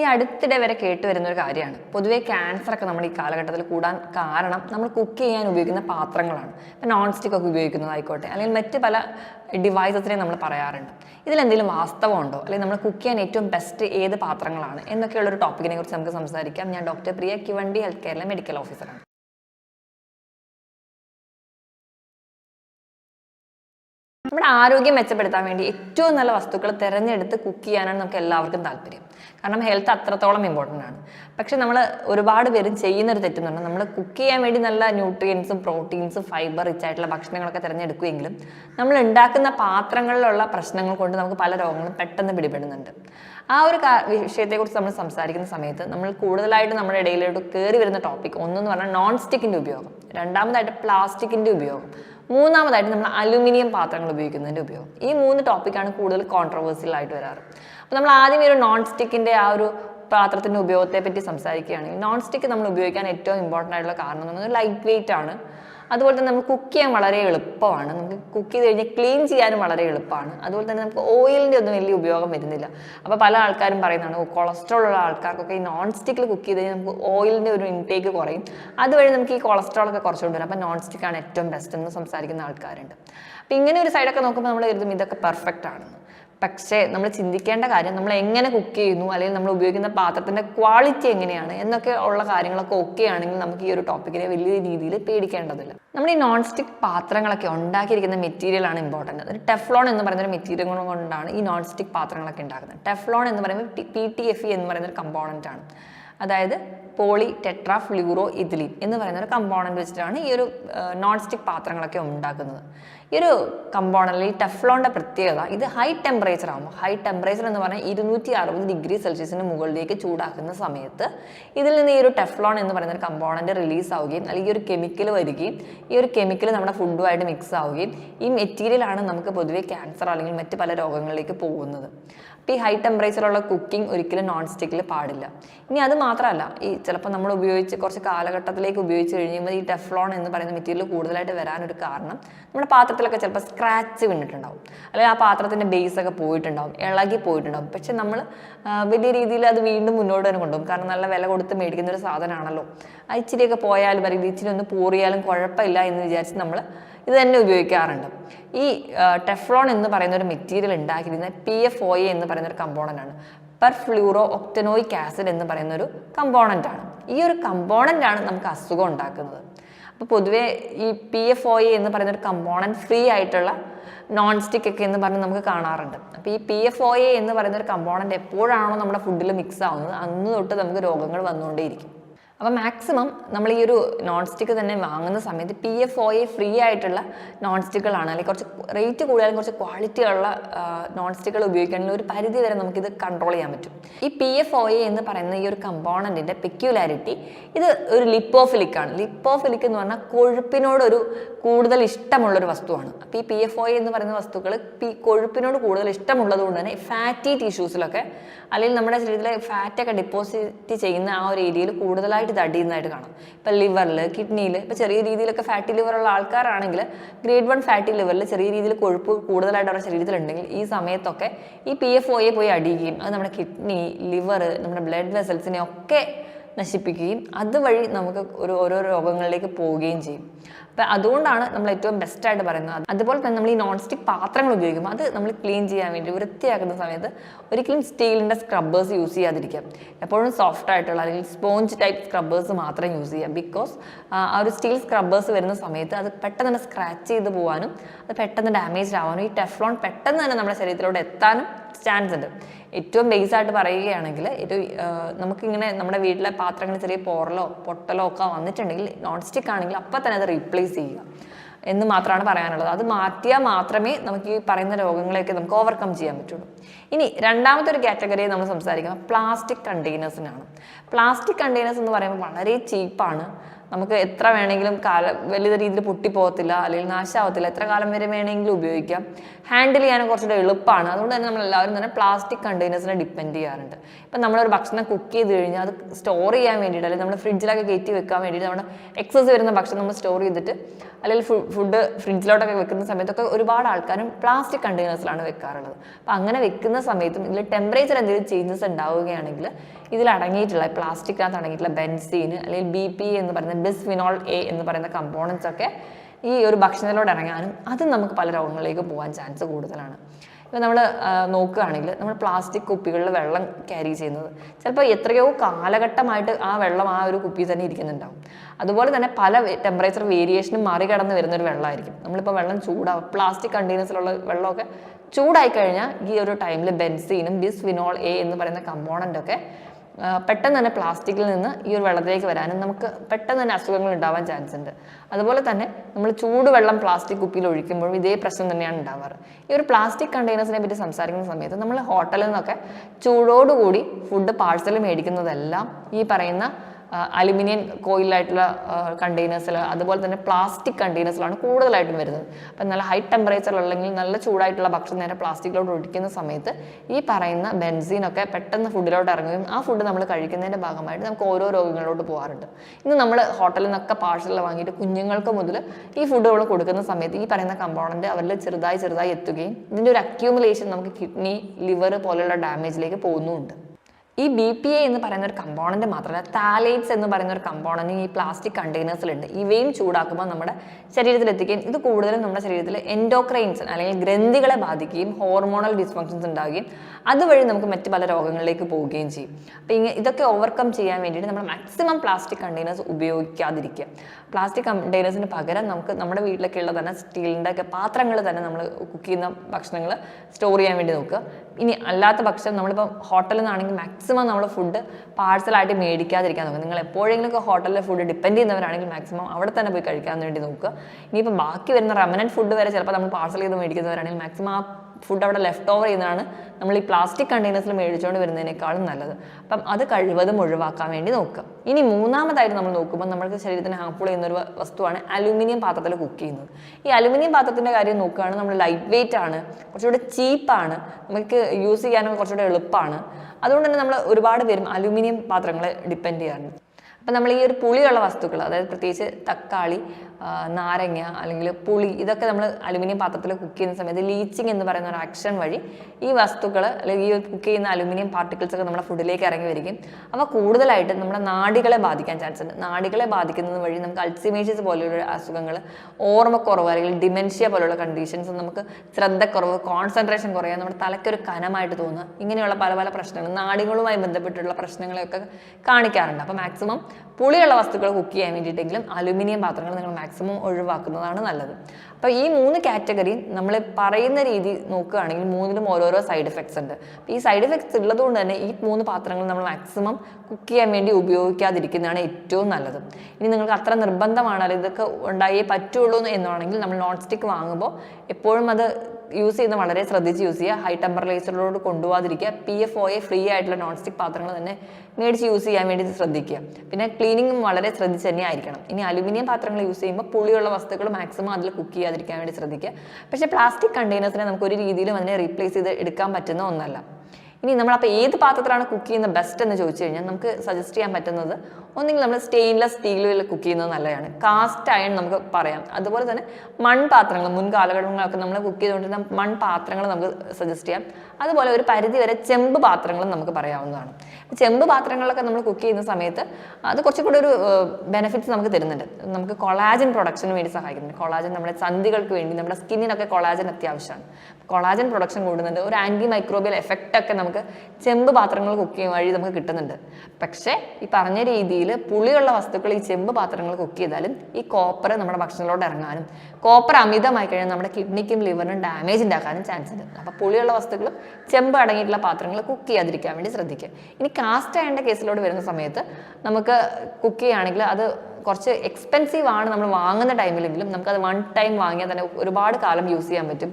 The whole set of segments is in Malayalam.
ഈ അടുത്തിടെ വരെ കേട്ട് വരുന്ന ഒരു കാര്യമാണ്. പൊതുവേ ക്യാൻസർ ഒക്കെ നമ്മൾ ഈ കാലഘട്ടത്തിൽ കൂടാൻ കാരണം നമ്മൾ കുക്ക് ചെയ്യാൻ ഉപയോഗിക്കുന്ന പാത്രങ്ങളാണ്. ഇപ്പം നോൺ സ്റ്റിക്ക് ഒക്കെ ഉപയോഗിക്കുന്നതായിക്കോട്ടെ അല്ലെങ്കിൽ മറ്റ് പല ഡിവൈസസിനെ നമ്മൾ പറയാറുണ്ട്. ഇതിലെന്തെങ്കിലും വാസ്തവമുണ്ടോ? അല്ലെങ്കിൽ നമ്മൾ കുക്ക് ചെയ്യാൻ ഏറ്റവും ബെസ്റ്റ് ഏത് പാത്രങ്ങളാണ്? എന്നൊക്കെയുള്ള ഒരു ടോപ്പിക്കിനെ കുറിച്ച് നമുക്ക് സംസാരിക്കാം. ഞാൻ ഡോക്ടർ പ്രിയ കിവണ്ടി ഹെൽത്ത് കെയറിലെ മെഡിക്കൽ ഓഫീസറാണ് നമ്മുടെ ആരോഗ്യം മെച്ചപ്പെടുത്താൻ വേണ്ടി ഏറ്റവും നല്ല വസ്തുക്കൾ തിരഞ്ഞെടുത്ത് കുക്ക് ചെയ്യാനാണ് നമുക്ക് എല്ലാവർക്കും താല്പര്യം. കാരണം ഹെൽത്ത് അത്രത്തോളം ഇമ്പോർട്ടന്റ് ആണ്. പക്ഷെ നമ്മൾ ഒരുപാട് പേരും ചെയ്യുന്നൊരു തെറ്റുന്നുണ്ട് നമ്മൾ കുക്ക് ചെയ്യാൻ വേണ്ടി നല്ല ന്യൂട്രിയൻസും പ്രോട്ടീൻസും ഫൈബർ റിച്ച് ആയിട്ടുള്ള ഭക്ഷണങ്ങളൊക്കെ തിരഞ്ഞെടുക്കുമെങ്കിലും നമ്മൾ ഉണ്ടാക്കുന്ന പാത്രങ്ങളിലുള്ള പ്രശ്നങ്ങൾ കൊണ്ട് നമുക്ക് പല രോഗങ്ങളും പെട്ടെന്ന് പിടിപെടുന്നുണ്ട്. ആ ഒരു വിഷയത്തെക്കുറിച്ച് നമ്മൾ സംസാരിക്കുന്ന സമയത്ത് നമ്മൾ കൂടുതലായിട്ട് നമ്മുടെ ഇടയിലോട്ട് കയറി വരുന്ന ടോപ്പിക് ഒന്നെന്ന് പറഞ്ഞാൽ നോൺ സ്റ്റിക്കിന്റെ ഉപയോഗം. രണ്ടാമതായിട്ട് പ്ലാസ്റ്റിക്കിന്റെ ഉപയോഗം. മൂന്നാമതായിട്ട് നമ്മൾ അലുമിനിയം പാത്രങ്ങൾ ഉപയോഗിക്കുന്നതിന്റെ ഉപയോഗം. ഈ മൂന്ന് ടോപ്പിക്കാണ് കൂടുതൽ കോൺട്രവേഴ്സ്യൽ ആയിട്ട് വരാറ്. അപ്പോൾ നമ്മൾ ആദ്യം ഈ ഒരു നോൺ സ്റ്റിക്കിന്റെ ആ ഒരു പാത്രത്തിന്റെ ഉപയോഗത്തെ പറ്റി സംസാരിക്കുകയാണെങ്കിൽ നോൺ സ്റ്റിക്ക് നമ്മൾ ഉപയോഗിക്കാൻ ഏറ്റവും ഇമ്പോർട്ടന്റ് ആയിട്ടുള്ള കാരണം എന്ന് പറയുന്നത് ലൈറ്റ് വെയിറ്റ് ആണ്. അതുപോലെ തന്നെ നമുക്ക് കുക്ക് ചെയ്യാൻ വളരെ എളുപ്പമാണ്. നമുക്ക് കുക്ക് ചെയ്ത് കഴിഞ്ഞാൽ ക്ലീൻ ചെയ്യാനും വളരെ എളുപ്പമാണ്. അതുപോലെ തന്നെ നമുക്ക് ഓയിലിന്റെ ഒന്നും വലിയ ഉപയോഗം വരുന്നില്ല. അപ്പോൾ പല ആൾക്കാരും പറയുന്നതാണ് കൊളസ്ട്രോൾ ഉള്ള ആൾക്കാർക്കൊക്കെ ഈ നോൺ സ്റ്റിക്കിൽ കുക്ക് ചെയ്ത് കഴിഞ്ഞാൽ നമുക്ക് ഓയിലിന്റെ ഒരു ഇൻടേക്ക് കുറയും. അതുവഴി നമുക്ക് ഈ കൊളസ്ട്രോൾ ഒക്കെ കുറച്ചുകൊണ്ട് വരും. അപ്പോൾ നോൺ സ്റ്റിക്കാണ് ഏറ്റവും ബെസ്റ്റ് എന്ന് സംസാരിക്കുന്ന ആൾക്കാരുണ്ട്. അപ്പോൾ ഇങ്ങനെ ഒരു സൈഡൊക്കെ നോക്കുമ്പോൾ നമ്മൾ കരുതും ഇതൊക്കെ പെർഫെക്റ്റ് ആണെന്ന്. പക്ഷേ നമ്മൾ ചിന്തിക്കേണ്ട കാര്യം നമ്മൾ എങ്ങനെ കുക്ക് ചെയ്യുന്നു അല്ലെങ്കിൽ നമ്മൾ ഉപയോഗിക്കുന്ന പാത്രത്തിന്റെ ക്വാളിറ്റി എങ്ങനെയാണ് എന്നൊക്കെ ഉള്ള കാര്യങ്ങളൊക്കെ ഓക്കെ ആണെങ്കിൽ നമുക്ക് ഈ ഒരു ടോപ്പിക്കിനെ വലിയ രീതിയിൽ പേടിക്കേണ്ടതില്ല. നമ്മൾ ഈ നോൺ സ്റ്റിക്ക് പാത്രങ്ങളൊക്കെ ഉണ്ടാക്കിയിരിക്കുന്ന മെറ്റീരിയൽ ആണ് ഇമ്പോർട്ടന്റ് ഒരു ടെഫ്ലോൺ എന്ന് പറയുന്ന ഒരു മെറ്റീരിയൽ കൊണ്ടാണ് ഈ നോൺ സ്റ്റിക്ക് പാത്രങ്ങളൊക്കെ ഉണ്ടാക്കുന്നത്. ടെഫ്ലോൺ എന്ന് പറയുമ്പോൾ പി ടി എഫ് ഇ എന്ന് പറയുന്ന ഒരു കമ്പോണന്റ് ആണ്. അതായത് പോളി ടെട്രാ ഫ്ലൂറോ ഇഥിലിൻ എന്ന് പറയുന്ന ഒരു കമ്പോണന്റ് വെച്ചിട്ടാണ് ഈ ഒരു നോൺ സ്റ്റിക് പാത്രങ്ങളൊക്കെ ഉണ്ടാക്കുന്നത്. ഈ ഒരു കമ്പോണന്റിൽ ഈ ടെഫ്ലോണിന്റെ പ്രത്യേകത ഇത് ഹൈ ടെമ്പറേച്ചർ ആകുമ്പോൾ ഹൈ ടെമ്പറേച്ചർ എന്ന് പറഞ്ഞാൽ ഇരുന്നൂറ്റി അറുപത് ഡിഗ്രി സെൽഷ്യസിന് മുകളിലേക്ക് ചൂടാക്കുന്ന സമയത്ത് ഇതിൽ നിന്ന് ഈ ഒരു ടെഫ്ലോൺ എന്ന് പറയുന്ന ഒരു കമ്പോണന്റ് റിലീസ് ആവുകയും അല്ലെങ്കിൽ ഈ ഒരു കെമിക്കൽ വരികയും ഈ ഒരു കെമിക്കൽ നമ്മുടെ ഫുഡുമായിട്ട് മിക്സ് ആവുകയും ഈ മെറ്റീരിയലാണ് നമുക്ക് പൊതുവേ ക്യാൻസർ അല്ലെങ്കിൽ മറ്റ് പല രോഗങ്ങളിലേക്ക് പോകുന്നത്. അപ്പോൾ ഈ ഹൈ ടെമ്പറേച്ചറുള്ള കുക്കിംഗ് ഒരിക്കലും നോൺ സ്റ്റിക്കിൽ പാടില്ല. ഇനി അത് മാത്രമല്ല ഈ ചിലപ്പോൾ നമ്മൾ ഉപയോഗിച്ച് കുറച്ച് കാലഘട്ടത്തിലേക്ക് ഉപയോഗിച്ച് കഴിയുമ്പോൾ ഈ ടെഫ്ലോൺ എന്ന് പറയുന്ന മെറ്റീരിയൽ കൂടുതലായിട്ട് വരാനൊരു കാരണം നമ്മുടെ പാത്രത്തിലൊക്കെ ചിലപ്പോൾ സ്ക്രാച്ച് വീണിട്ടുണ്ടാവും അല്ലെങ്കിൽ ആ പാത്രത്തിന്റെ ബേസ് ഒക്കെ പോയിട്ടുണ്ടാവും ഇളകി പോയിട്ടുണ്ടാവും. പക്ഷെ നമ്മൾ വലിയ രീതിയിൽ അത് വീണ്ടും മുന്നോട്ട് തന്നെ കൊണ്ടുപോകും. കാരണം നല്ല വില കൊടുത്ത് മേടിക്കുന്ന ഒരു സാധനമാണല്ലോ. ആ ഇച്ചിരിയൊക്കെ പോയാലും അല്ലെങ്കിൽ ഇച്ചിരി ഒന്ന് പൂറിയാലും കുഴപ്പമില്ല എന്ന് വിചാരിച്ച് നമ്മൾ ഇത് തന്നെ ഉപയോഗിക്കാറുണ്ട്. ഈ ടെഫ്ലോൺ എന്ന് പറയുന്ന ഒരു മെറ്റീരിയൽ ഉണ്ടാക്കിയിരുന്ന പി എഫ് ഒ എ എന്ന് പറയുന്ന ഒരു കമ്പോണന്റ് ആണ്. പെർ ഫ്ലൂറോ ഒക്ടനോയിക് ആസിഡ് എന്ന് പറയുന്ന ഒരു കമ്പോണന്റ് ആണ്. ഈ ഒരു കമ്പോണന്റ് ആണ് നമുക്ക് അസുഖം ഉണ്ടാക്കുന്നത്. അപ്പോൾ പൊതുവേ ഈ പി എഫ് ഒ എ എന്ന് പറയുന്ന ഒരു കമ്പോണന്റ് ഫ്രീ ആയിട്ടുള്ള നോൺ സ്റ്റിക്ക് ഒക്കെ എന്ന് പറഞ്ഞ് നമുക്ക് കാണാറുണ്ട്. അപ്പോൾ ഈ പി എഫ് ഒ എ എന്ന് പറയുന്ന ഒരു കമ്പോണന്റ് എപ്പോഴാണോ നമ്മുടെ ഫുഡിൽ മിക്സ് ആവുന്നത് അന്ന് തൊട്ട് നമുക്ക് രോഗങ്ങൾ വന്നുകൊണ്ടേയിരിക്കും. അപ്പോൾ മാക്സിമം നമ്മൾ ഈ ഒരു നോൺ സ്റ്റിക്ക് തന്നെ വാങ്ങുന്ന സമയത്ത് P F O A free ആയിട്ടുള്ള നോൺ സ്റ്റിക്കുകളാണ് അല്ലെങ്കിൽ കുറച്ച് റേറ്റ് കൂടിയാലും കുറച്ച് ക്വാളിറ്റി ഉള്ള നോൺ സ്റ്റിക്കുകൾ ഉപയോഗിക്കാനുള്ള ഒരു പരിധി വരെ നമുക്കിത് കൺട്രോൾ ചെയ്യാൻ പറ്റും. ഈ പി എഫ് ഒ എ എന്ന് പറയുന്ന ഈ ഒരു കമ്പോണന്റിന്റെ പെക്യുലാരിറ്റി ഇത് ഒരു ലിപ്പോഫിലിക് ആണ്. ലിപ്പോഫിലിക് എന്ന് പറഞ്ഞാൽ കൊഴുപ്പിനോടൊരു കൂടുതൽ ഇഷ്ടമുള്ളൊരു വസ്തുവാണ്. അപ്പോൾ ഈ പി എഫ് ഒ എ എന്ന് പറയുന്ന വസ്തുക്കൾ പി കൊഴുപ്പിനോട് കൂടുതൽ ഇഷ്ടമുള്ളത് കൊണ്ട് തന്നെ ഫാറ്റി ടിഷ്യൂസിലൊക്കെ അല്ലെങ്കിൽ നമ്മുടെ ശരീരത്തിലെ ഫാറ്റൊക്കെ ഡിപ്പോസിറ്റ് ചെയ്യുന്ന ആ ഒരു ഏരിയയിൽ കൂടുതലായിട്ട് ഇത് അടിയുന്നതായിട്ട് കാണാം. ഇപ്പം ലിവറിൽ കിഡ്നിയിൽ ഇപ്പോൾ ചെറിയ രീതിയിലൊക്കെ ഫാറ്റി ലിവറുള്ള ആൾക്കാരാണെങ്കിൽ ഗ്രേഡ് വൺ ഫാറ്റി ലിവറിൽ ചെറിയ രീതിയിൽ കൊഴുപ്പ് കൂടുതലായിട്ട് അവരുടെ ശരീരത്തിലുണ്ടെങ്കിൽ ഈ സമയത്തൊക്കെ ഈ പി എഫ് ഒയെ പോയി അടിയുകയും അത് നമ്മുടെ കിഡ്നി ലിവർ നമ്മുടെ ബ്ലഡ് വെസൽസിനെ ഒക്കെ നശിപ്പിക്കുകയും അതുവഴി നമുക്ക് ഒരു ഓരോ രോഗങ്ങളിലേക്ക് പോവുകയും ചെയ്യും. അപ്പം അതുകൊണ്ടാണ് നമ്മൾ ഏറ്റവും ബെസ്റ്റായിട്ട് പറയുന്നത്. അതുപോലെ തന്നെ നമ്മൾ ഈ നോൺ സ്റ്റിക്ക് പാത്രങ്ങൾ ഉപയോഗിക്കുമ്പോൾ അത് നമ്മൾ ക്ലീൻ ചെയ്യാൻ വേണ്ടി വൃത്തിയാക്കുന്ന സമയത്ത് ഒരിക്കലും സ്റ്റീലിന്റെ സ്ക്രബ്ബേഴ്സ് യൂസ് ചെയ്യാതിരിക്കുക. എപ്പോഴും സോഫ്റ്റ് ആയിട്ടുള്ള അല്ലെങ്കിൽ സ്പോഞ്ച് ടൈപ്പ് സ്ക്രബ്ബേഴ്സ് മാത്രം യൂസ് ചെയ്യുക. ബിക്കോസ് ആ ഒരു സ്റ്റീൽ സ്ക്രബ്ബേഴ്സ് വരുന്ന സമയത്ത് അത് പെട്ടെന്ന് തന്നെ സ്ക്രാച്ച് ചെയ്ത് പോകാനും അത് പെട്ടെന്ന് ഡാമേജ് ആവാനും ഈ ടെഫ്ലോൺ പെട്ടെന്ന് തന്നെ നമ്മുടെ ശരീരത്തിലൂടെ എത്താനും ചാൻസ് ഉണ്ട്. ഏറ്റവും ബേസ് ആയിട്ട് പറയുകയാണെങ്കിൽ ഏറ്റവും നമുക്കിങ്ങനെ നമ്മുടെ വീട്ടിലെ പാത്രങ്ങൾ ചെറിയ പോറലോ പൊട്ടലോ ഒക്കെ വന്നിട്ടുണ്ടെങ്കിൽ നോൺ സ്റ്റിക്ക് ആണെങ്കിൽ അപ്പം തന്നെ അത് റീപ്ലേസ് ചെയ്യുക എന്ന് മാത്രമാണ് പറയാനുള്ളത്. അത് മാറ്റിയാൽ മാത്രമേ നമുക്ക് ഈ പറയുന്ന രോഗങ്ങളെയൊക്കെ നമുക്ക് ഓവർകം ചെയ്യാൻ പറ്റുള്ളൂ. ഇനി രണ്ടാമത്തെ ഒരു കാറ്റഗറി നമ്മൾ സംസാരിക്കുന്നത് പ്ലാസ്റ്റിക് കണ്ടെയ്നേഴ്സിനാണ് പ്ലാസ്റ്റിക് കണ്ടെയ്നേഴ്സ് എന്ന് പറയുമ്പോൾ വളരെ ചീപ്പാണ് നമുക്ക് എത്ര വേണമെങ്കിലും കാല വലിയ രീതിയിൽ പൊട്ടിപ്പോകത്തില്ല അല്ലെങ്കിൽ നാശമാവത്തില്ല എത്ര കാലം വരെ വേണമെങ്കിലും ഉപയോഗിക്കാം. ഹാൻഡിൽ ചെയ്യാനും കുറച്ചുകൂടെ എളുപ്പമാണ്. അതുകൊണ്ട് തന്നെ നമ്മൾ എല്ലാവരും തന്നെ പ്ലാസ്റ്റിക് കണ്ടെയ്നേഴ്സിനെ ഡിപ്പെൻഡ് ചെയ്യാറുണ്ട്. ഇപ്പം നമ്മളൊരു ഭക്ഷണം കുക്ക് ചെയ്ത് കഴിഞ്ഞാൽ അത് സ്റ്റോർ ചെയ്യാൻ വേണ്ടിയിട്ട് അല്ലെങ്കിൽ നമ്മൾ ഫ്രിഡ്ജിലൊക്കെ കയറ്റി വെക്കാൻ വേണ്ടിയിട്ട് നമ്മുടെ എക്സസ് വരുന്ന ഭക്ഷണം നമ്മൾ സ്റ്റോർ ചെയ്തിട്ട് അല്ലെങ്കിൽ ഫുഡ് ഫ്രിഡ്ജിലോട്ടൊക്കെ വെക്കുന്ന സമയത്തൊക്കെ ഒരുപാട് ആൾക്കാരും പ്ലാസ്റ്റിക് കണ്ടെയ്നേഴ്സിലാണ് വെക്കാറുള്ളത്. അപ്പോൾ അങ്ങനെ വെക്കുന്ന സമയത്തും ഇതിൽ ടെമ്പറേച്ചർ എന്തെങ്കിലും ചേഞ്ചസ് ഉണ്ടാവുകയാണെങ്കിൽ ഇതിൽ അടങ്ങിയിട്ടുള്ള പ്ലാസ്റ്റിക്കിനകത്ത് അടങ്ങിയിട്ടുള്ള ബെൻസീൻ അല്ലെങ്കിൽ ബി പി എന്ന് പറയുന്ന ബിസ്ഫിനോൾ എ എന്ന് പറയുന്ന കമ്പോണൻസ് ഒക്കെ ഈ ഒരു ഭക്ഷണത്തിലോട് ഇറങ്ങാനും അത് നമുക്ക് പല രോഗങ്ങളിലേക്ക് പോകാൻ ചാൻസ് കൂടുതലാണ്. ഇപ്പോൾ നമ്മൾ നോക്കുകയാണെങ്കിൽ നമ്മൾ പ്ലാസ്റ്റിക് കുപ്പികളിൽ വെള്ളം ക്യാരി ചെയ്യുന്നത്. ചിലപ്പോൾ എത്രയോ കാലഘട്ടമായിട്ട് ആ വെള്ളം ആ ഒരു കുപ്പിയിൽ തന്നെ ഇരിക്കുന്നുണ്ടാവും. അതുപോലെ തന്നെ പല ടെമ്പറേച്ചർ വേരിയേഷനും മറികടന്ന് വരുന്ന ഒരു വെള്ളമായിരിക്കും. നമ്മളിപ്പോൾ വെള്ളം ചൂടാവും. പ്ലാസ്റ്റിക് കണ്ടെയ്നേഴ്സിലുള്ള വെള്ളമൊക്കെ ചൂടായി കഴിഞ്ഞാൽ ഈ ഒരു ടൈമിൽ ബെൻസീനും ബിസ്ഫിനോൾ എ എന്ന് പറയുന്ന കമ്പോണന്റ് ഒക്കെ ആ, പെട്ടെന്ന് തന്നെ പ്ലാസ്റ്റിക്കിൽ നിന്ന് ഈ ഒരു വെള്ളത്തിലേക്ക് വരാനും നമുക്ക് പെട്ടെന്ന് തന്നെ അസുഖങ്ങൾ ഉണ്ടാവാൻ ചാൻസ് ഉണ്ട്. അതുപോലെ തന്നെ നമ്മൾ ചൂടുവെള്ളം പ്ലാസ്റ്റിക് കുപ്പിയിൽ ഒഴിക്കുമ്പോഴും ഇതേ പ്രശ്നം തന്നെയാണ് ഉണ്ടാവാറ്. ഈ ഒരു പ്ലാസ്റ്റിക് കണ്ടെയ്നേഴ്സിനെ പറ്റി സംസാരിക്കുന്ന സമയത്ത് നമ്മൾ ഹോട്ടലിൽ നിന്നൊക്കെ ചൂടോടുകൂടി ഫുഡ് പാഴ്സൽ മേടിക്കുന്നതെല്ലാം ഈ പറയുന്ന അലുമിനിയം കോയിലായിട്ടുള്ള കണ്ടെയ്നേഴ്സിൽ അതുപോലെ തന്നെ പ്ലാസ്റ്റിക് കണ്ടെയ്നേഴ്സിലാണ് കൂടുതലായിട്ടും വരുന്നത്. അപ്പം നല്ല ഹൈ ടെമ്പറേച്ചർ അല്ലെങ്കിൽ നല്ല ചൂടായിട്ടുള്ള ഭക്ഷണം നേരെ പ്ലാസ്റ്റിക്കിലോട്ട് ഒഴിക്കുന്ന സമയത്ത് ഈ പറയുന്ന ബെൻസീനൊക്കെ പെട്ടെന്ന് ഫുഡിലോട്ട് ഇറങ്ങുകയും ആ ഫുഡ് നമ്മൾ കഴിക്കുന്നതിന്റെ ഭാഗമായിട്ട് നമുക്ക് ഓരോ രോഗങ്ങളിലോട്ട് പോകാറുണ്ട്. ഇന്ന് നമ്മൾ ഹോട്ടലിൽ നിന്നൊക്കെ പാഴ്സൽ വാങ്ങിയിട്ട് കുഞ്ഞുങ്ങൾക്ക് മുതൽ ഈ ഫുഡുകൾ കൊടുക്കുന്ന സമയത്ത് ഈ പറയുന്ന കമ്പോണന്റ് അവരിൽ ചെറുതായി ചെറുതായി എത്തുകയും ഇതിന്റെ ഒരു അക്യൂമുലേഷൻ നമുക്ക് കിഡ്നി ലിവർ പോലെയുള്ള ഡാമേജിലേക്ക് പോകുന്നുമുണ്ട്. ഈ ബി പി എ എന്ന് പറയുന്ന ഒരു കമ്പോണന്റ് മാത്രമല്ല താലേറ്റ്സ് എന്ന് പറയുന്ന ഒരു കമ്പോണന്റ് ഈ പ്ലാസ്റ്റിക് കണ്ടെയ്നേഴ്സിലുണ്ട് ഇവയും ചൂടാക്കുമ്പോൾ നമ്മുടെ ശരീരത്തിൽ എത്തിക്കുകയും ഇത് കൂടുതലും നമ്മുടെ ശരീരത്തിൽ എൻഡോക്രൈൻസ് അല്ലെങ്കിൽ ഗ്രന്ഥികളെ ബാധിക്കുകയും ഹോർമോണൽ ഡിസ്ഫങ്ഷൻസ് ഉണ്ടാകുകയും അതുവഴി നമുക്ക് മറ്റ് പല രോഗങ്ങളിലേക്ക് പോവുകയും ചെയ്യും. അപ്പോൾ ഇങ്ങനെ ഇതൊക്കെ ഓവർകം ചെയ്യാൻ വേണ്ടിയിട്ട് നമ്മൾ മാക്സിമം പ്ലാസ്റ്റിക് കണ്ടെയ്നേഴ്സ് ഉപയോഗിക്കാതിരിക്കുക. പ്ലാസ്റ്റിക് കണ്ടെയ്നേഴ്സിന് പകരം നമുക്ക് നമ്മുടെ വീട്ടിലൊക്കെ ഉള്ള തന്നെ സ്റ്റീലിന്റെ ഒക്കെ പാത്രങ്ങൾ തന്നെ നമ്മൾ കുക്ക് ചെയ്യുന്ന ഭക്ഷണങ്ങൾ സ്റ്റോർ ചെയ്യാൻ വേണ്ടി നോക്കുക. ഇനി അല്ലാത്ത പക്ഷം നമ്മളിപ്പോൾ ഹോട്ടലിൽ നിന്നാണെങ്കിൽ മാക്സിമം നമ്മൾ ഫുഡ് പാഴ്സലായിട്ട് മേടിക്കാതിരിക്കാൻ നോക്കുക നിങ്ങൾ എപ്പോഴെങ്കിലുമൊക്കെ ഹോട്ടലിലെ ഫുഡ് ഡിപ്പെൻഡ് ചെയ്യുന്നവരാണെങ്കിൽ മാക്സിമം അവിടെ തന്നെ പോയി കഴിക്കാൻ വേണ്ടി നോക്കുക ഇനിയിപ്പോൾ ബാക്കി വരുന്ന റെമനന്റ് ഫുഡ് വരെ ചിലപ്പോൾ നമ്മൾ പാഴ്സൽ ചെയ്ത് മേടിക്കുന്നവരാണെങ്കിൽ മാക്സിമം ആ ഫുഡ് അവിടെ ലെഫ്റ്റ് ഓവർ ചെയ്യുന്നതാണ് നമ്മൾ ഈ പ്ലാസ്റ്റിക് കണ്ടെയ്നേഴ്സിൽ മേടിച്ചുകൊണ്ട് വരുന്നതിനേക്കാളും നല്ലത്. അപ്പം അത് കഴിവതും ഒഴിവാക്കാൻ വേണ്ടി നോക്കുക. ഇനി മൂന്നാമതായിട്ട് നമ്മൾ നോക്കുമ്പോൾ നമ്മൾക്ക് ശരീരത്തിന് ഹാർംഫുൾ ചെയ്യുന്ന ഒരു വസ്തുവാണ് അലുമിനിയം പാത്രത്തിൽ കുക്ക് ചെയ്യുന്നത്. ഈ അലുമിനിയം പാത്രത്തിന്റെ കാര്യം നോക്കുകയാണെങ്കിൽ നമ്മൾ ലൈറ്റ് വെയിറ്റ് ആണ് കുറച്ചുകൂടെ ചീപ്പാണ് നമുക്ക് യൂസ് ചെയ്യാനും കുറച്ചുകൂടെ എളുപ്പമാണ്. അതുകൊണ്ട് തന്നെ നമ്മൾ ഒരുപാട് പേരും അലുമിനിയം പാത്രങ്ങളെ ഡിപ്പെൻഡ് ചെയ്യാറുണ്ട്. അപ്പം നമ്മൾ ഈ ഒരു പുളിയുള്ള വസ്തുക്കൾ അതായത് പ്രത്യേകിച്ച് തക്കാളി നാരങ്ങ അല്ലെങ്കിൽ പുളി ഇതൊക്കെ നമ്മൾ അലുമിനിയം പാത്രത്തിൽ കുക്ക് ചെയ്യുന്ന സമയത്ത് ലീച്ചിങ് എന്ന് പറയുന്ന ഒരു ആക്ഷൻ വഴി ഈ വസ്തുക്കൾ അല്ലെങ്കിൽ ഈ കുക്ക് ചെയ്യുന്ന അലുമിനിയം പാർട്ടിക്കിൾസ് ഒക്കെ നമ്മുടെ ഫുഡിലേക്ക് ഇറങ്ങി വരികയും അവ കൂടുതലായിട്ട് നമ്മുടെ നാടികളെ ബാധിക്കാൻ ചാൻസ് ഉണ്ട്. നാടികളെ ബാധിക്കുന്നത് വഴി നമുക്ക് അൾസിമേഷ്യസ് പോലെയുള്ള അസുഖങ്ങൾ ഓർമ്മക്കുറവ് അല്ലെങ്കിൽ ഡിമെൻഷ്യ പോലുള്ള കണ്ടീഷൻസ് നമുക്ക് ശ്രദ്ധക്കുറവ് കോൺസെൻട്രേഷൻ കുറയുക നമ്മുടെ തലയ്ക്കൊരു കനമായിട്ട് തോന്നുക. ഇങ്ങനെയുള്ള പല പല പ്രശ്നങ്ങൾ നാടികളുമായി ബന്ധപ്പെട്ടുള്ള പ്രശ്നങ്ങളെയൊക്കെ കാണിക്കാറുണ്ട്. അപ്പോൾ മാക്സിമം പുളിയുള്ള വസ്തുക്കൾ കുക്ക് ചെയ്യാൻ വേണ്ടിയിട്ടെങ്കിലും അലുമിനിയം പാത്രങ്ങൾ നിങ്ങൾ മാക്സിമം ഒഴിവാക്കുന്നതാണ് നല്ലത്. അപ്പോൾ ഈ മൂന്ന് കാറ്റഗറി നമ്മൾ പറയുന്ന രീതി നോക്കുകയാണെങ്കിൽ മൂന്നിലും ഓരോരോ സൈഡ് എഫക്ട്സ് ഉണ്ട്. അപ്പോൾ ഈ സൈഡ് എഫക്ട്സ് ഉള്ളതുകൊണ്ട് തന്നെ ഈ മൂന്ന് പാത്രങ്ങൾ നമ്മൾ മാക്സിമം കുക്ക് ചെയ്യാൻ വേണ്ടി ഉപയോഗിക്കാതിരിക്കുന്നതാണ് ഏറ്റവും നല്ലത്. ഇനി നിങ്ങൾക്ക് അത്ര നിർബന്ധമാണ് ഇതൊക്കെ ഉണ്ടായേ പറ്റുള്ളൂ എന്നാണെങ്കിൽ നമ്മൾ നോൺ സ്റ്റിക്ക് വാങ്ങുമ്പോൾ എപ്പോഴും അത് യൂസ് ചെയ്യുന്ന വളരെ ശ്രദ്ധിച്ച് യൂസ് ചെയ്യുക. ഹൈ ടെമ്പറേച്ചറിലോട് കൊണ്ടുപോകാതിരിക്കുക P F O A free ആയിട്ടുള്ള നോൺ സ്റ്റിക് പാത്രങ്ങൾ തന്നെ മേടിച്ച് യൂസ് ചെയ്യാൻ വേണ്ടി ശ്രദ്ധിക്കുക. പിന്നെ ക്ലീനിങ്ങും വളരെ ശ്രദ്ധിച്ച് തന്നെ ആയിരിക്കണം. ഇനി അലുമിനിയം പാത്രങ്ങൾ യൂസ് ചെയ്യുമ്പോൾ പുളിയുള്ള വസ്തുക്കൾ മാക്സിമം അതിൽ കുക്ക് ചെയ്യാതിരിക്കാൻ വേണ്ടി ശ്രദ്ധിക്കുക. പക്ഷേ പ്ലാസ്റ്റിക് കണ്ടെയ്നേഴ്സിനെ നമുക്ക് ഒരു രീതിയിലും അതിനെ റീപ്ലേസ് ചെയ്ത് എടുക്കാൻ പറ്റുന്ന ഒന്നല്ല. ഇനി നമ്മളപ്പോൾ ഏത് പാത്രത്തിലാണ് കുക്ക് ചെയ്യുന്നത് ബെസ്റ്റ് എന്ന് ചോദിച്ചു കഴിഞ്ഞാൽ നമുക്ക് സജസ്റ്റ് ചെയ്യാൻ പറ്റുന്നത് ഒന്നെങ്കിൽ നമ്മൾ സ്റ്റെയിൻലെസ് സ്റ്റീലിൽ കുക്ക് ചെയ്യുന്നത് നല്ലതാണ്. കാസ്റ്റ് അയൺ നമുക്ക് പറയാം. അതുപോലെ തന്നെ മൺപാത്രങ്ങൾ മുൻകാലഘട്ടങ്ങളൊക്കെ നമ്മൾ കുക്ക് ചെയ്തുകൊണ്ടിരുന്ന മൺപാത്രങ്ങൾ നമുക്ക് സജസ്റ്റ് ചെയ്യാം. അതുപോലെ ഒരു പരിധി വരെ ചെമ്പ് പാത്രങ്ങളും നമുക്ക് പറയാവുന്നതാണ്. ചെമ്പ് പാത്രങ്ങളിലൊക്കെ നമ്മൾ കുക്ക് ചെയ്യുന്ന സമയത്ത് അത് കുറച്ചും കൂടി ഒരു ബെനിഫിറ്റ്സ് നമുക്ക് തരുന്നുണ്ട്. നമുക്ക് കൊളാജൻ പ്രൊഡക്ഷന് വേണ്ടി സഹായിക്കുന്നുണ്ട്. കൊളാജൻ നമ്മുടെ സന്ധികൾക്ക് വേണ്ടി നമ്മുടെ സ്കിന്നിനൊക്കെ കൊളാജൻ അത്യാവശ്യമാണ്. കൊളാജൻ പ്രൊഡക്ഷൻ കൂടുന്നുണ്ട്. ഒരു ആന്റി മൈക്രോബിയൽ എഫക്റ്റ് ഒക്കെ നമുക്ക് ചെമ്പ് പാത്രങ്ങൾ കുക്ക് ചെയ്യുന്ന വഴി നമുക്ക് കിട്ടുന്നുണ്ട്. പക്ഷേ ഈ പറഞ്ഞ രീതിയിൽ പുളിയുള്ള വസ്തുക്കൾ ഈ ചെമ്പ് പാത്രങ്ങൾ കുക്ക് ചെയ്താലും ഈ കോപ്പർ നമ്മുടെ ഭക്ഷണത്തിലോട്ട് ഇറങ്ങാനും കോപ്പർ അമിതമായി കഴിഞ്ഞാൽ നമ്മുടെ കിഡ്നിക്കും ലിവറിനും ഡാമേജ് ഉണ്ടാക്കാനും ചാൻസ് ഉണ്ട്. അപ്പോൾ പുളിയുള്ള വസ്തുക്കളും ചെമ്പ് അടങ്ങിയിട്ടുള്ള പാത്രങ്ങൾ കുക്ക് ചെയ്യാതിരിക്കാൻ വേണ്ടി ശ്രദ്ധിക്കുക. ഇനി കാസ്റ്റ് അയണിന്റെ കേസിലോട്ട് വരുന്ന സമയത്ത് നമുക്ക് കുക്ക് ചെയ്യുകയാണെങ്കിൽ അത് കുറച്ച് എക്സ്പെൻസീവ് ആണ് നമ്മൾ വാങ്ങുന്ന ടൈമിലെങ്കിലും നമുക്കത് വൺ ടൈം വാങ്ങിയാൽ തന്നെ ഒരുപാട് കാലം യൂസ് ചെയ്യാൻ പറ്റും.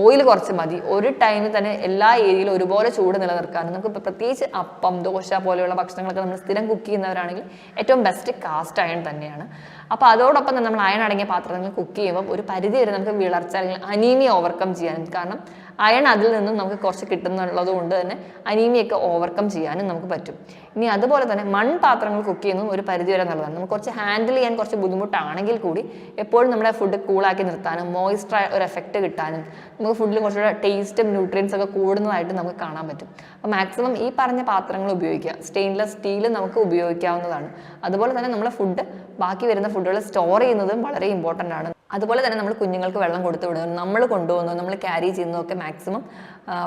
ഓയിൽ കുറച്ച് മതി. ഒരു ടൈമിൽ തന്നെ എല്ലാ ഏരിയയിലും ഒരുപോലെ ചൂട് നിലനിർത്താനും നമുക്ക് പ്രത്യേകിച്ച് അപ്പം ദോശ പോലെയുള്ള ഭക്ഷണങ്ങളൊക്കെ നമ്മൾ സ്ഥിരം കുക്ക് ചെയ്യുന്നവരാണെങ്കിൽ ഏറ്റവും ബെസ്റ്റ് കാസ്റ്റ് അയൺ തന്നെയാണ്. അപ്പോൾ അതോടൊപ്പം തന്നെ നമ്മൾ അയൺ അടങ്ങിയ പാത്രങ്ങൾ കുക്ക് ചെയ്യുമ്പോൾ ഒരു പരിധി വരെ നമുക്ക് വിളർച്ച അല്ലെങ്കിൽ അനീമിയ ഓവർകം ചെയ്യാൻ കാരണം അയൺ അതിൽ നിന്നും നമുക്ക് കുറച്ച് കിട്ടുന്നുള്ളത് കൊണ്ട് തന്നെ അനീമിയൊക്കെ ഓവർകം ചെയ്യാനും നമുക്ക് പറ്റും. ഇനി അതുപോലെ തന്നെ മൺപാത്രങ്ങൾ കുക്ക് ചെയ്യുന്നതും ഒരു പരിധി വരെ നല്ലതാണ്. നമുക്ക് കുറച്ച് ഹാൻഡിൽ ചെയ്യാൻ കുറച്ച് ബുദ്ധിമുട്ടാണെങ്കിൽ കൂടി എപ്പോഴും നമ്മുടെ ഫുഡ് കൂളാക്കി നിർത്താനും മോയിസ്റ്ററായ ഒരു എഫക്റ്റ് കിട്ടാനും നമുക്ക് ഫുഡിൽ കുറച്ചുകൂടെ ടേസ്റ്റും ന്യൂട്രിയൻസ് ഒക്കെ കൂടുന്നതായിട്ട് നമുക്ക് കാണാൻ പറ്റും. അപ്പോൾ മാക്സിമം ഈ പറഞ്ഞ പാത്രങ്ങൾ ഉപയോഗിക്കുക. സ്റ്റെയിൻലെസ് സ്റ്റീൽ നമുക്ക് ഉപയോഗിക്കാവുന്നതാണ്. അതുപോലെ തന്നെ നമ്മുടെ ഫുഡ് ബാക്കി വരുന്ന ഫുഡുകൾ സ്റ്റോർ ചെയ്യുന്നതും വളരെ ഇമ്പോർട്ടന്റ് ആണ്. അതുപോലെ തന്നെ നമ്മൾ കുഞ്ഞുങ്ങൾക്ക് വെള്ളം കൊടുത്തു വിടുന്നത് നമ്മൾ കൊണ്ടുപോകുന്നതും നമ്മൾ ക്യാരി ചെയ്യുന്നതൊക്കെ മാക്സിമം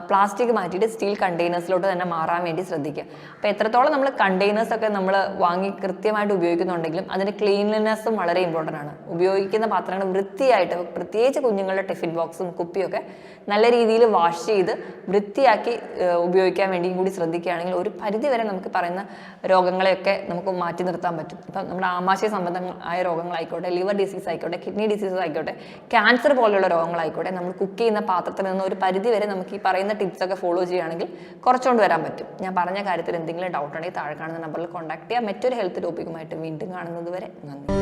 പ്ലാസ്റ്റിക് മാറ്റിയിട്ട് സ്റ്റീൽ കണ്ടെയ്നേഴ്സിലോട്ട് തന്നെ മാറാൻ വേണ്ടി ശ്രദ്ധിക്കുക. അപ്പോൾ എത്രത്തോളം നമ്മൾ കണ്ടെയ്നേഴ്സൊക്കെ നമ്മൾ വാങ്ങി കൃത്യമായിട്ട് ഉപയോഗിക്കുന്നുണ്ടെങ്കിലും അതിന്റെ ക്ലീൻലിനെസ്സും വളരെ ഇമ്പോർട്ടന്റ് ആണ്. ഉപയോഗിക്കുന്ന പാത്രങ്ങൾ വൃത്തിയായിട്ട് പ്രത്യേകിച്ച് കുഞ്ഞുങ്ങളുടെ ടിഫിൻ ബോക്സും കുപ്പിയൊക്കെ നല്ല രീതിയിൽ വാഷ് ചെയ്ത് വൃത്തിയാക്കി ഉപയോഗിക്കാൻ വേണ്ടിയും കൂടി ശ്രദ്ധിക്കുകയാണെങ്കിൽ ഒരു പരിധി വരെ നമുക്ക് പറയുന്ന രോഗങ്ങളെയൊക്കെ നമുക്ക് മാറ്റി നിർത്താൻ പറ്റും. ഇപ്പം നമ്മുടെ ആമാശയ സംബന്ധമായ രോഗങ്ങളായിക്കോട്ടെ ലിവർ ഡിസീസ് ആയിക്കോട്ടെ കിഡ്നി ഡിസീസ് ആയിക്കോട്ടെ ക്യാൻസർ പോലെയുള്ള രോഗങ്ങളായിക്കോട്ടെ നമ്മൾ കുക്ക് ചെയ്യുന്ന പാത്രത്തിൽ നിന്ന് ഒരു പരിധി വരെ നമുക്ക് ഈ പറയുന്ന ടിപ്സ് ഒക്കെ ഫോളോ ചെയ്യുകയാണെങ്കിൽ കുറച്ചുകൊണ്ട് വരാൻ പറ്റും. ഞാൻ പറഞ്ഞ കാര്യത്തിൽ എന്തെങ്കിലും ഡൗട്ട് ഉണ്ടെങ്കിൽ താഴെ കാണുന്ന നമ്പറിൽ കോൺടാക്ട് ചെയ്യാം. മറ്റൊരു ഹെൽത്ത് ടോപ്പിക്കുമായിട്ട് വീണ്ടും കാണുന്നത് വരെ നന്ദി.